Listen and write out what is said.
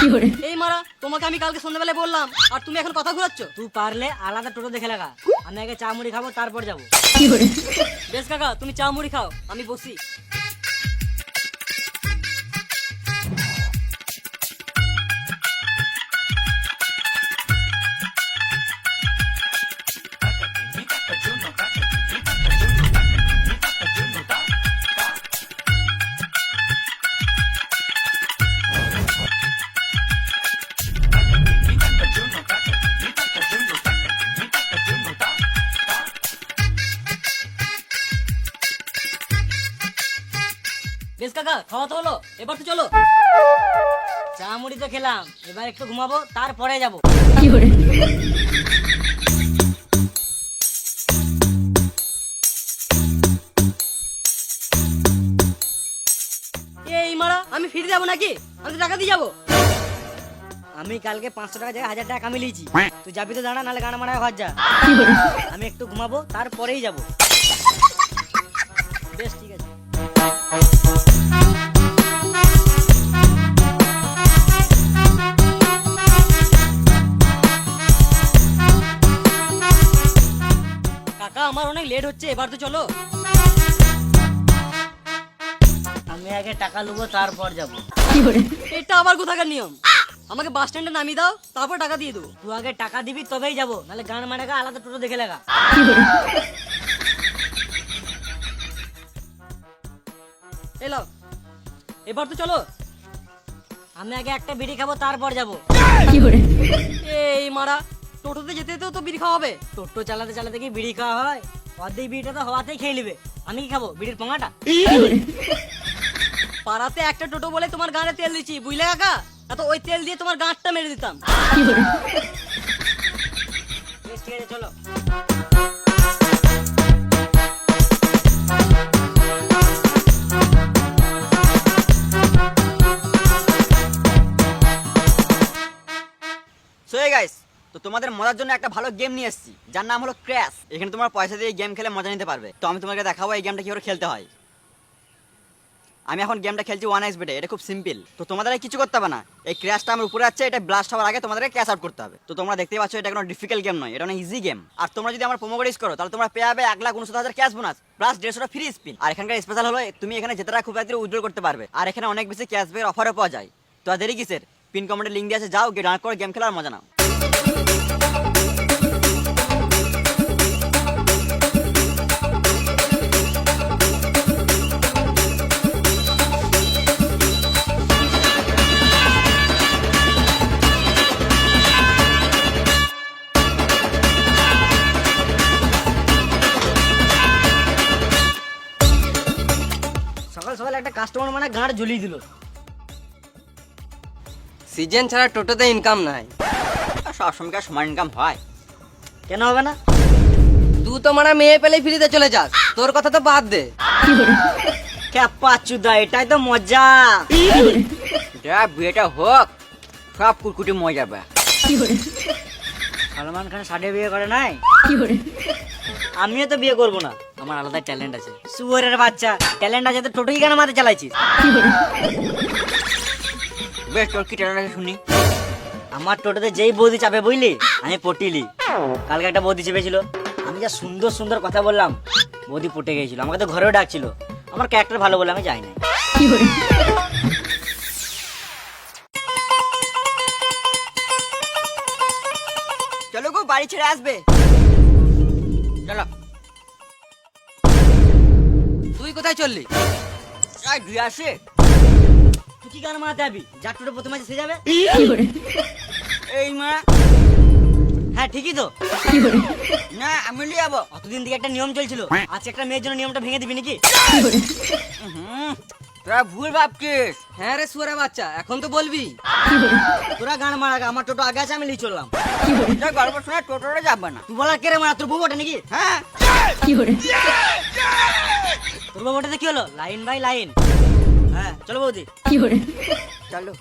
এই মারা তোমাকে আমি কালকে সন্ধ্যাবেলায় বললাম। আর তুমি এখন কথা ঘুরাচ্ছ? তুই পারলে আলাদা টোটো দেখে লাগা। আমি আগে চা মুড়ি খাব তারপর যাব। বেশ কাকা তুমি চা মুড়ি খাও আমি বসি। বেশ কাকা খাওয়া তো হলো এবার তো চলো। চা মুড়ি তো খেলাম এবার একটু ঘুমাবো তারপরে যাব। এই মারা আমি ফিরে যাব নাকি? আমি তো টাকা দিয়ে যাব। আমি কালকে পাঁচশো টাকা জায়গায় হাজার টাকা কামিয়েছি। তুই যাবি তো দাঁড়া নাহলে গানা মারা ঘর যা। আমি একটু ঘুমাবো তারপরেই যাব। বেশ ঠিক আছে। লেট হচ্ছে, এবার তো চলো। আমি আগে টাকা নেব তারপর যাব। এটা আবার কোথাকার নিয়ম? আমাকে বাস স্ট্যান্ডে নামিয়ে দাও, তারপর টাকা দিয়ে দেবো। তুই আগে টাকা দিবি, তবেই যাব। নাহলে গান মারাকে আলাদা টোটো দেখে লাগা। এলাও এবার তো চলো। আমি আগে একটা বিড়ি খাব, তারপর যাব। এই মারা, টোটোতে যেতে যেতেও তো বিড়ি খাওয়া হবে? টোটো চালাতে চালাতে কি বিড়ি খাওয়া হয়? অর্ধেক বিড়িটা তো হওয়াতেই খেয়ে নেবে। আমি কি খাব? বিড়ির পোঙাটা? পাড়াতে একটা টোটো বলে তোমার গানে তেল দিচ্ছি বুঝলে কাকা? এত ওই তেল দিয়ে তোমার গাঁটটা মেরে দিতাম। বেশ ঠিক আছে চলো। তো তোমাদের মজার জন্য একটা ভালো গেম নিয়ে এসেছি, যার নাম হলো ক্র্যাশ এখানে তোমার পয়সা দিয়ে গেম খেলে মজা নিতে পারবে। তো আমি তোমাকে দেখাবো এই গেমটা কীভাবে খেলতে হয়। আমি এখন গেমটা খেলছি ওয়ান এক্স বেটে এটা খুব সিম্পল তো তোমাদের কিছু করতে হবে না। এই ক্র্যাশটা আমার উপরে আছে, এটা ব্লাস্ট হওয়ার আগে তোমাদের ক্যাশ আউট করতে হবে। তো তোমরা দেখতে পাচ্ছ, এটা কোনো ডিফিকাল্ট গেম নয়, এটা অনেক ইজি গেম আর তোমরা যদি আমার প্রোমো কোড ইউজ করো, তাহলে তোমরা পেয়ে যাবে এক লাখ উনসত্তর হাজার ক্যাশ বোনাস প্লাস দেড়শোটা ফ্রি স্পিন আর এখানকার স্পেশাল হলো, তুমি এখানে যেটা খুব তাড়াতাড়ি উজ্জ্বল করতে পারবে। আর এখানে অনেক বেশি ক্যাশব্যাক অফারও পাওয়া যায়। তো আর দেরি কিসের? পিন কমেন্টে লিঙ্ক দিয়ে আছে, যাও গিয়ে করে গেম খেলার মজা নাও। একটা কাস্টমার মানে গাঁট ঝুলিয়ে দিল। সিজন ছাড়া টোটোতে ইনকাম নাই। সব সময়কার সমান ইনকাম হয়? কেন হবে না? তুই তো মারা মেয়ে পেলে ফ্রিতে চলে যাস। তোর কথা তো বাদ দে। ক্যাপা চুদা এটাই তো মজা। যা বিয়েটা হোক সব কুটকুটি মজা যাবে। সলমান খান সাডে বিয়ে করে নাই? আমিও তো বিয়ে করব না। আমার আলাদা ট্যালেন্ট আছে। সুয়ারের বাচ্চা ট্যালেন্ট আছে তো টোটোই কেন মাথায় চালাইছিস। বেশ তোর কি ট্যালেন্ট আছে শুনি। আমার টোটোতে যেই বৌদি চাপে বুঝলি আমি পটিলি। কালকে একটা বৌদি চেপেছিল আমি যা সুন্দর সুন্দর কথা বললাম বৌদি পটে গিয়েছিল আমাকে তো ঘরেও ডাকছিল। আমার ক্যারেক্টার ভালো বলে আমি যাই না চলো গো বাড়ি ছেড়ে আসবে। চলো। তুই কোথায় চললি? দুই আসে। তুই কি গান মা যাবি? যার টোটো প্রথমে আছে সে যাবে এই মা। হ্যাঁ ঠিকই তো। না আমি লিয়ে যাব। অতদিন দিকে একটা নিয়ম চলছিল। আজকে একটা মেয়ের জন্য নিয়মটা ভেঙে দিবি নাকি? হুম, তোরা ভুল ভাবছিস। হ্যাঁ রে সুয়ারে বাচ্চা, এখন তো বলবি। তোরা গান মারা আমার টোটো আগে আছে, আমি লিয়ে চললাম। তোর গল্প শুনে টোটোটা যাবে না। তুই বলার কেরে মারা, তোর বউ ওঠে নাকি? হ্যাঁ? তোর বউ ওঠাতে কি হলো? Line by line. হ্যাঁ চলো বৌদি। কি চলো